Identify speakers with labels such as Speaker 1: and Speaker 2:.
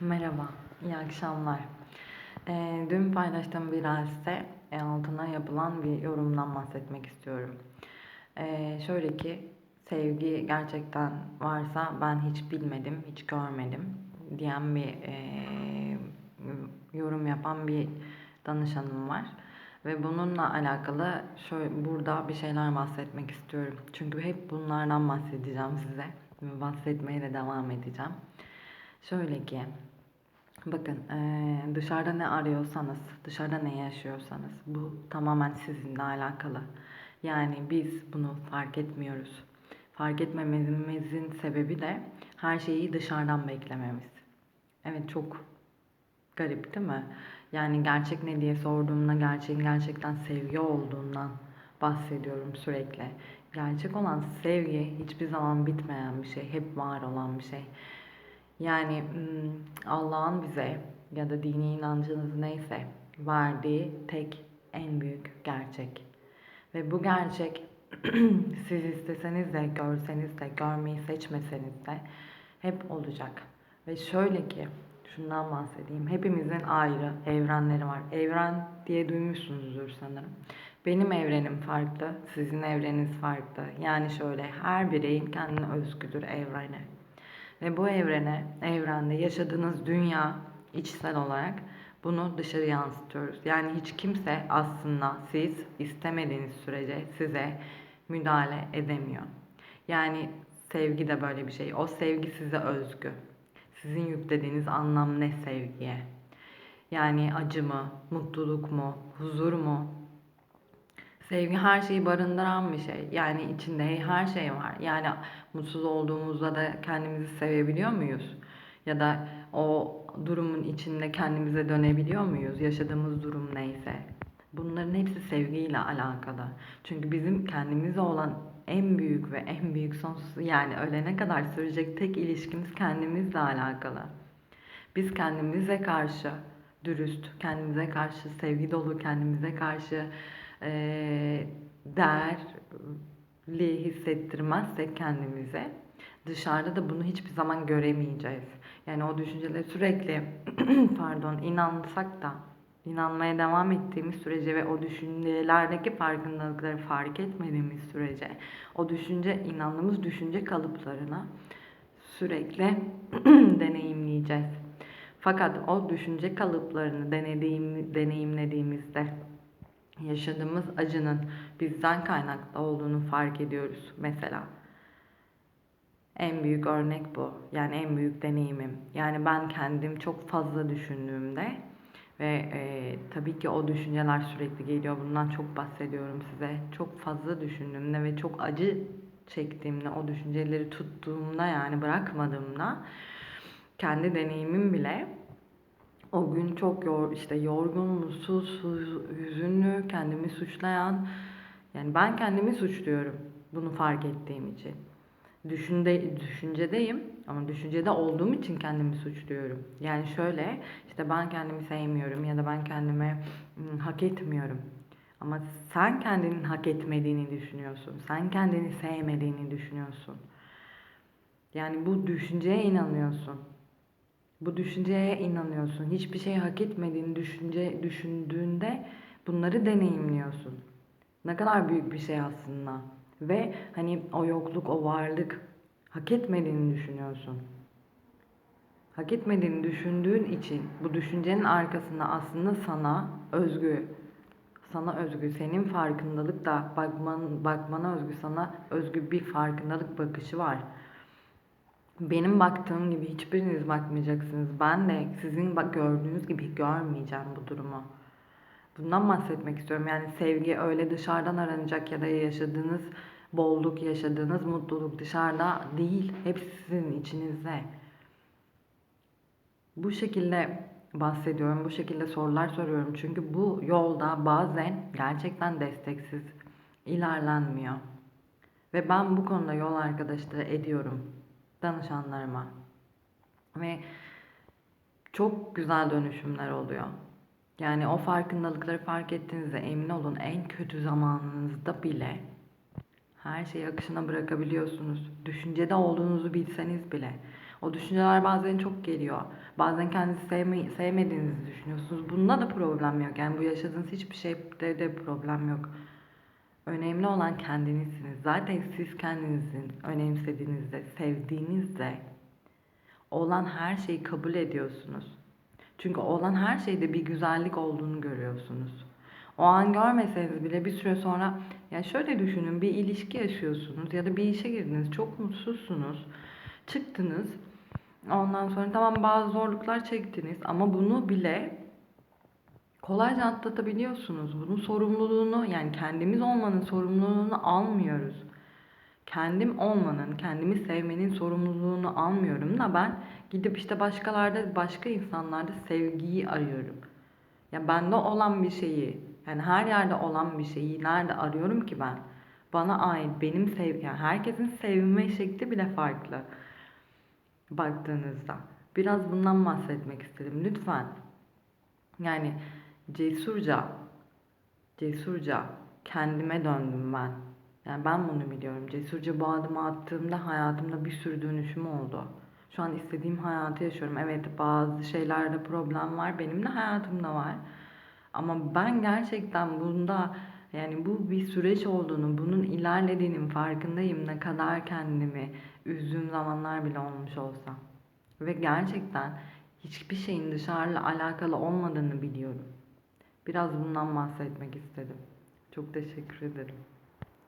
Speaker 1: Merhaba, iyi akşamlar. Ee, dün paylaştığım bir reels'te e, altına yapılan bir yorumdan bahsetmek istiyorum. Ee, şöyle ki, sevgi gerçekten varsa ben hiç bilmedim, hiç görmedim diyen bir e, yorum yapan bir danışanım var. Ve bununla alakalı şöyle burada bir şeyler bahsetmek istiyorum. Çünkü hep bunlardan bahsedeceğim size. Bahsetmeye de devam edeceğim. Şöyle ki, bakın dışarıda ne arıyorsanız, dışarıda ne yaşıyorsanız bu tamamen sizinle alakalı. Yani biz bunu fark etmiyoruz. Fark etmememizin sebebi de her şeyi dışarıdan beklememiz. Evet çok garip değil mi? Yani gerçek ne diye sorduğumda gerçeğin gerçekten sevgi olduğundan bahsediyorum sürekli. Gerçek olan sevgi hiçbir zaman bitmeyen bir şey, hep var olan bir şey. Yani Allah'ın bize ya da dini inancınız neyse verdiği tek en büyük gerçek. Ve bu gerçek siz isteseniz de görseniz de görmeyi seçmeseniz de hep olacak. Ve şöyle ki şundan bahsedeyim. Hepimizin ayrı evrenleri var. Evren diye duymuşsunuzdur sanırım. Benim evrenim farklı, sizin evreniniz farklı. Yani şöyle her bireyin kendine özgüdür evreni. Ve bu evrene, evrende yaşadığınız dünya içsel olarak bunu dışarı yansıtıyoruz. Yani hiç kimse aslında siz istemediğiniz sürece size müdahale edemiyor. Yani sevgi de böyle bir şey. O sevgi size özgü. Sizin yüklediğiniz anlam ne sevgiye? Yani acı mı, mutluluk mu, huzur mu? Sevgi her şeyi barındıran bir şey. Yani içinde her şey var. Yani mutsuz olduğumuzda da kendimizi sevebiliyor muyuz? Ya da o durumun içinde kendimize dönebiliyor muyuz? Yaşadığımız durum neyse. Bunların hepsi sevgiyle alakalı. Çünkü bizim kendimize olan en büyük ve en büyük sonsuz yani ölene kadar sürecek tek ilişkimiz kendimizle alakalı. Biz kendimize karşı dürüst, kendimize karşı sevgi dolu, kendimize karşı e, değerli hissettirmezsek kendimize dışarıda da bunu hiçbir zaman göremeyeceğiz. Yani o düşünceleri sürekli pardon inansak da inanmaya devam ettiğimiz sürece ve o düşüncelerdeki farkındalıkları fark etmediğimiz sürece o düşünce inandığımız düşünce kalıplarına sürekli deneyimleyeceğiz. Fakat o düşünce kalıplarını denediğim, deneyimlediğimizde yaşadığımız acının bizden kaynaklı olduğunu fark ediyoruz mesela. En büyük örnek bu. Yani en büyük deneyimim. Yani ben kendim çok fazla düşündüğümde ve e, tabii ki o düşünceler sürekli geliyor. Bundan çok bahsediyorum size. Çok fazla düşündüğümde ve çok acı çektiğimde, o düşünceleri tuttuğumda yani bırakmadığımda kendi deneyimim bile o gün çok yor, işte yorgun, mutsuz, hüzünlü, kendimi suçlayan yani ben kendimi suçluyorum bunu fark ettiğim için. Düşünde, düşüncedeyim ama düşüncede olduğum için kendimi suçluyorum. Yani şöyle işte ben kendimi sevmiyorum ya da ben kendime hak etmiyorum. Ama sen kendinin hak etmediğini düşünüyorsun. Sen kendini sevmediğini düşünüyorsun. Yani bu düşünceye inanıyorsun. Bu düşünceye inanıyorsun. Hiçbir şey hak etmediğini düşünce düşündüğünde bunları deneyimliyorsun. Ne kadar büyük bir şey aslında. Ve hani o yokluk, o varlık hak etmediğini düşünüyorsun. Hak etmediğini düşündüğün için bu düşüncenin arkasında aslında sana özgü, sana özgü, senin farkındalık da bakman, bakmana özgü, sana özgü bir farkındalık bakışı var. Benim baktığım gibi hiçbiriniz bakmayacaksınız. Ben de sizin bak gördüğünüz gibi görmeyeceğim bu durumu. Bundan bahsetmek istiyorum. Yani sevgi öyle dışarıdan aranacak ya da yaşadığınız bolluk, yaşadığınız mutluluk dışarıda değil. Hepsi sizin içinizde. Bu şekilde bahsediyorum. Bu şekilde sorular soruyorum. Çünkü bu yolda bazen gerçekten desteksiz ilerlenmiyor. Ve ben bu konuda yol arkadaşlığı ediyorum danışanlarıma. Ve çok güzel dönüşümler oluyor. Yani o farkındalıkları fark ettiğinizde emin olun en kötü zamanınızda bile her şeyi akışına bırakabiliyorsunuz. Düşüncede olduğunuzu bilseniz bile O düşünceler bazen çok geliyor. Bazen kendinizi sevme, sevmediğinizi düşünüyorsunuz. Bunda da problem yok. Yani bu yaşadığınız hiçbir şeyde de problem yok. Önemli olan kendinizsiniz. Zaten siz kendinizin önemsediğinizde, sevdiğinizde olan her şeyi kabul ediyorsunuz. Çünkü olan her şeyde bir güzellik olduğunu görüyorsunuz. O an görmeseniz bile bir süre sonra ya şöyle düşünün bir ilişki yaşıyorsunuz ya da bir işe girdiniz çok mutsuzsunuz. Çıktınız. Ondan sonra tamam bazı zorluklar çektiniz ama bunu bile kolayca atlatabiliyorsunuz. Bunun sorumluluğunu yani kendimiz olmanın sorumluluğunu almıyoruz. Kendim olmanın, kendimi sevmenin sorumluluğunu almıyorum da ben gidip işte başkalarda, başka insanlarda sevgiyi arıyorum. Ya bende olan bir şeyi, yani her yerde olan bir şeyi nerede arıyorum ki ben? Bana ait, benim sev, yani herkesin sevme şekli bile farklı baktığınızda. Biraz bundan bahsetmek istedim. Lütfen yani cesurca, cesurca kendime döndüm ben. Yani ben bunu biliyorum. Cesurca bu adımı attığımda hayatımda bir sürü dönüşüm oldu. Şu an istediğim hayatı yaşıyorum. Evet bazı şeylerde problem var. Benim de hayatımda var. Ama ben gerçekten bunda yani bu bir süreç olduğunu, bunun ilerlediğinin farkındayım. Ne kadar kendimi üzdüğüm zamanlar bile olmuş olsa. Ve gerçekten hiçbir şeyin dışarıyla alakalı olmadığını biliyorum. Biraz bundan bahsetmek istedim. Çok teşekkür ederim.